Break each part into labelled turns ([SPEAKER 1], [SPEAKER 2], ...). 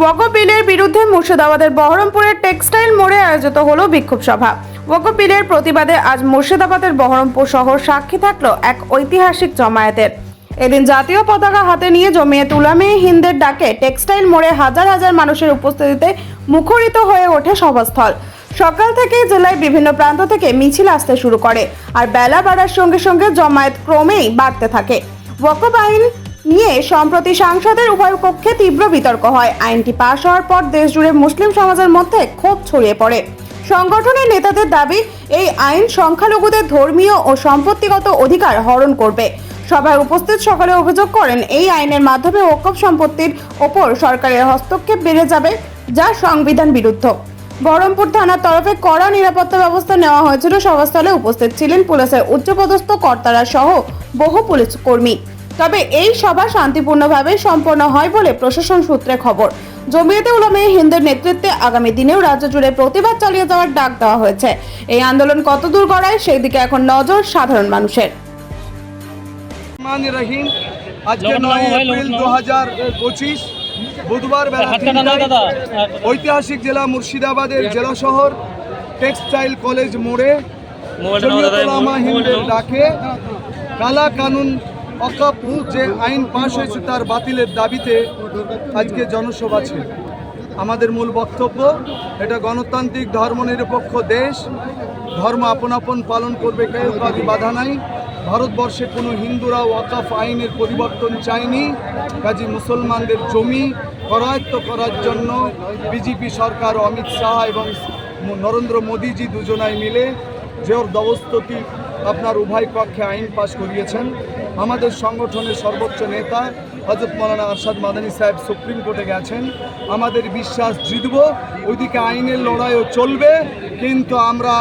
[SPEAKER 1] ওয়াকফ বিরুদ্ধে মুর্শিদাবাদের বহরমপুরের টেক্সটাইল মোড়ে আয়োজিত হলো বিক্ষোভ সভা। ওয়াকফ প্রতিবাদে আজ মুর্শিদাবাদের বহরমপুর শহর সাক্ষী থাকল এক ঐতিহাসিক জমায়েতের। এদিন জাতীয় পতাকা হাতে নিয়ে জমিয়ে তুলামে হিন্দের ডাকে টেক্সটাইল মোড়ে হাজার হাজার মানুষের উপস্থিতিতে মুখরিত হয়ে ওঠে সভাস্থল। সকাল থেকে জেলায় বিভিন্ন প্রান্ত থেকে মিছিল আসতে শুরু করে, আর বেলা বাড়ার সঙ্গে সঙ্গে জমায়েত ক্রমেই বাড়তে থাকে। ওয়াকফ নিয়ে সম্প্রতি সাংসদের উভয় পক্ষে তীব্র বিতর্ক হয়। আইনটি পাশ হওয়ার পর দেশজুড়ে মুসলিম সমাজের মধ্যে ক্ষোভ ছড়িয়ে পড়ে। সংগঠনের নেতাদের দাবি, এই আইন সংখ্যালঘুদের ধর্মীয় ও সম্পত্তিগত অধিকার হরণ করবে। সভায় উপস্থিত সকলে অভিযোগ করেন, এই আইনের মাধ্যমে ওকফ সম্পত্তির ওপর সরকারের হস্তক্ষেপ বেড়ে যাবে, যা সংবিধান বিরুদ্ধ। বহরমপুর থানার তরফে কড়া নিরাপত্তা ব্যবস্থা নেওয়া হয়েছিল। সভাস্থলে উপস্থিত ছিলেন পুলিশের উচ্চপদস্থ কর্তারা সহ বহু পুলিশ কর্মী। তবে এই সভা শান্তিপূর্ণভাবে সম্পন্ন হয় বলে প্রশাসন সূত্রে খবর। জমিয়তে উলামে হিন্দের নেতৃত্বে আগামী দিনেও রাজ্য জুড়ে প্রতিবাদ চালিয়ে যাওয়ার ডাক দেওয়া হয়েছে। এই আন্দোলন কতদূর গড়ায় সেই দিকে এখন নজর সাধারণ মানুষের।
[SPEAKER 2] আজকে নয় এপ্রিল দু হাজার পঁচিশ বুধবার বেলা
[SPEAKER 3] দাদা।
[SPEAKER 2] ঐতিহাসিক জেলা মুর্শিদাবাদের জেলা শহর টেক্সটাইল কলেজ মোড়ে ডাকে। কালা কানুন অকাপ যে আইন পাশ হয়েছে তার বাতিলের দাবিতে আজকে জনসভা ছিল আমাদের মূল বক্তব্য, এটা গণতান্ত্রিক ধর্মনিরপেক্ষ দেশ, ধর্ম আপন আপন পালন করবে কেউ কাজে বাধা নাই। ভারতবর্ষে কোনো হিন্দুরা ওয়াকাফ আইনের পরিবর্তন চায়নি। কাজী মুসলমানদের জমি করায়ত্ত করার জন্য বিজেপি সরকার, অমিত শাহ এবং নরেন্দ্র মোদীজি দুজনাই মিলে জোর দবস্ততি আপনার উভয় পক্ষে আইন পাশ করিয়েছেন। আমাদের সংগঠনের সর্বোচ্চ নেতা হজরত মৌলানা আরশাদ মাদানী সাহেব সুপ্রিম কোর্টে গেছেন। আমাদের বিশ্বাস জিতব ওইদিকে আইনের লড়াইও চলবে কিন্তু আমরা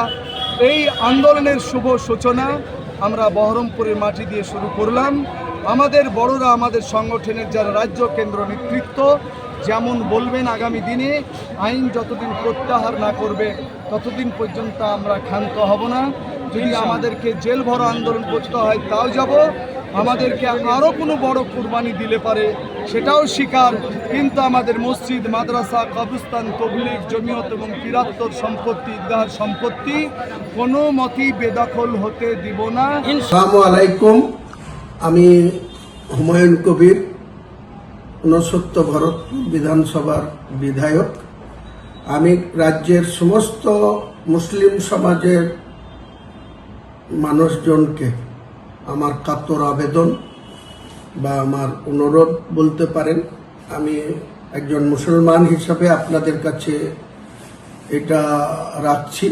[SPEAKER 2] এই আন্দোলনের শুভ সূচনা আমরা বহরমপুরের মাটি দিয়ে শুরু করলাম। আমাদের বড়রা আমাদের সংগঠনের যারা রাজ্য কেন্দ্র নেতৃত্ব যেমন বলবেন আগামী দিনে আইন যতদিন প্রত্যাহার না করবে ততদিন পর্যন্ত আমরা ক্ষান্ত হব না। যদি আমাদেরকে জেল ভরা আন্দোলন করতে হয় তাও যাব। আমাদেরকে আরও কোনো বড় কুরবানি দিলে পারে, সেটাও স্বীকার কিন্তু আমাদের মসজিদ, মাদ্রাসা, কবরস্থান, তবলিগ, জমিয়ত এবং কিরাত্তর সম্পত্তি ঈদগাহ সম্পত্তি কোনো মতেই বেদখল হতে দিব না।
[SPEAKER 4] আসসালামু আলাইকুম। আমি হুমায়ুন কবির, ঊনসত্তর ভরতপুর বিধানসভার বিধায়ক। আমি রাজ্যের সমস্ত মুসলিম সমাজের মানুষজনকে আমার কাতর আবেদন বা আমার অনুরোধ বলতে পারেন, আমি একজন মুসলমান হিসাবে আপনাদের কাছে এটা রাখছি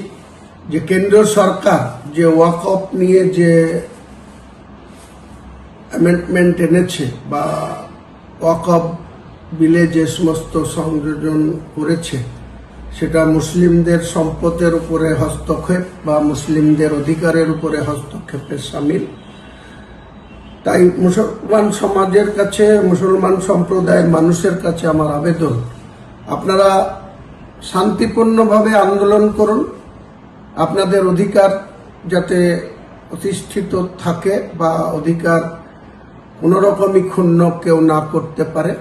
[SPEAKER 4] যে কেন্দ্র সরকার যে ওয়াকফ নিয়ে যে অ্যামেন্ডমেন্ট এনেছে বা ওয়াকফ বিলে যে সমস্ত সংযোজন করেছে, সেটা মুসলিমদের সম্পদের উপরে হস্তক্ষেপ বা মুসলিমদের অধিকারের উপরে হস্তক্ষেপের সামিল। তাই মুসলমান সমাজের কাছে, মুসলমান সম্প্রদায়ের মানুষের কাছে আমার আবেদন। আপনারা শান্তিপূর্ণভাবে আন্দোলন করুন। আপনাদের অধিকার যাতে প্রতিষ্ঠিত থাকে বা অধিকার কোনোরকমই ক্ষুণ্ণ কেউ না করতে পারে,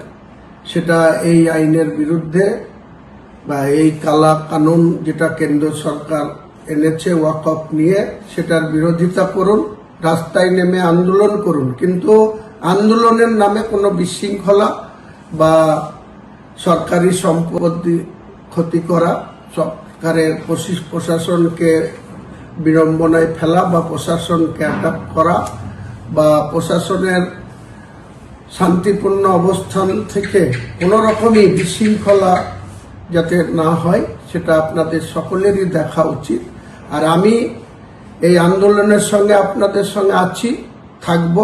[SPEAKER 4] সেটা এই আইনের বিরুদ্ধে বা এই কালা কানুন যেটা কেন্দ্র সরকার এনেছে, ওয়াকফ নিয়ে, সেটার বিরোধিতা করুন। রাস্তায় নেমে আন্দোলন করুন। কিন্তু আন্দোলনের নামে কোনো বিশৃঙ্খলা বা সরকারি সম্পত্তি ক্ষতি করা, সরকারের প্রশি- প্রশাসনকে বিড়ম্বনায় ফেলা বা প্রশাসনকে অ্যাটাক করা বা প্রশাসনের শান্তিপূর্ণ অবস্থান থেকে কোনো রকমই বিশৃঙ্খলা যাতে না হয়, সেটা আপনাদের সকলেরই দেখা উচিত। আর আমি এই আন্দোলনের সঙ্গে আপনাদের সঙ্গে আছি, থাকব।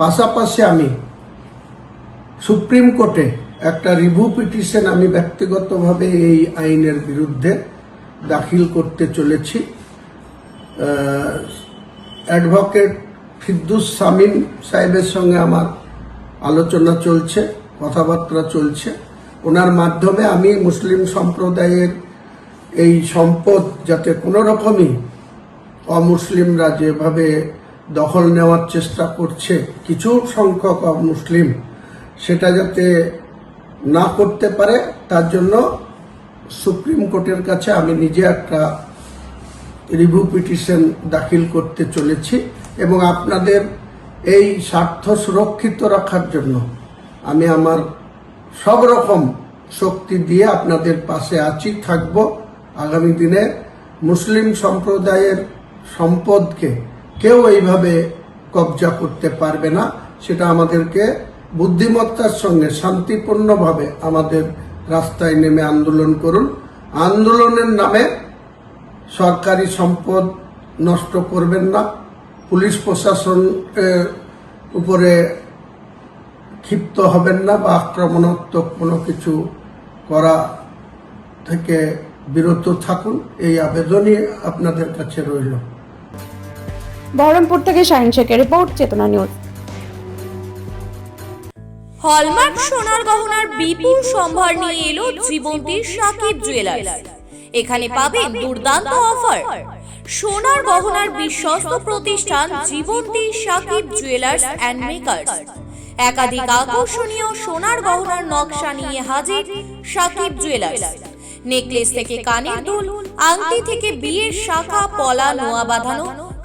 [SPEAKER 4] পাশাপাশি আমি সুপ্রিম কোর্টে একটা রিভিউ পিটিশন আমি ব্যক্তিগতভাবে এই আইনের বিরুদ্ধে দাখিল করতে চলেছি। অ্যাডভোকেট ফিদ্দুস সামিন সাহেবের সঙ্গে আমার আলোচনা চলছে, কথাবার্তা চলছে। ওনার মাধ্যমে আমি মুসলিম সম্প্রদায়ের এই সম্পদ যাতে কোনো রকমই অমুসলিমরা যেভাবে দখল নেওয়ার চেষ্টা করছে। কিছু সংখ্যক অমুসলিম সেটা যাতে না করতে পারে, তার জন্য সুপ্রিম কোর্টের কাছে আমি নিজে একটা রিভিউ পিটিশন দাখিল করতে চলেছি এবং আপনাদের এই স্বার্থ সুরক্ষিত রাখার জন্য আমি আমার সব রকম শক্তি দিয়ে আপনাদের পাশে আছি, থাকব। আগামী দিনে মুসলিম সম্প্রদায়ের সম্পদকে কেউ এইভাবে কবজা করতে পারবে না, সেটা আমাদেরকে বুদ্ধিমত্তার সঙ্গে শান্তিপূর্ণভাবে আমাদের রাস্তায় নেমে আন্দোলন করুন। আন্দোলনের নামে সরকারি সম্পদ নষ্ট করবেন না, পুলিশ প্রশাসন উপরে ক্ষিপ্ত হবেন না বা আক্রমণাত্মক কোনো কিছু করা থেকে বিরত থাকুন। এই আবেদনই আপনাদের কাছে রইল।
[SPEAKER 1] বহরমপুর থেকে শাহিন শেখের রিপোর্ট, চেতনা নিউজ।
[SPEAKER 3] হলমার্ক সোনার গহনার বিপুল সম্ভার নিয়ে এলো জীবন্তীর সাকিব জুয়েলার্স এখানে পাবেন দুর্দান্ত অফার সোনার গহনার বিশ্বস্ত প্রতিষ্ঠান Jibanti Sakib jewellers and makers একাধিক আকর্ষণীয় সোনার গহনার নকশা নিয়ে হাজির সাকিব জুয়েলার্স নেকলেস থেকে কানের দুল, আংটি থেকে বিয়ের শাখা, পলা, নোয়া বাঁধানো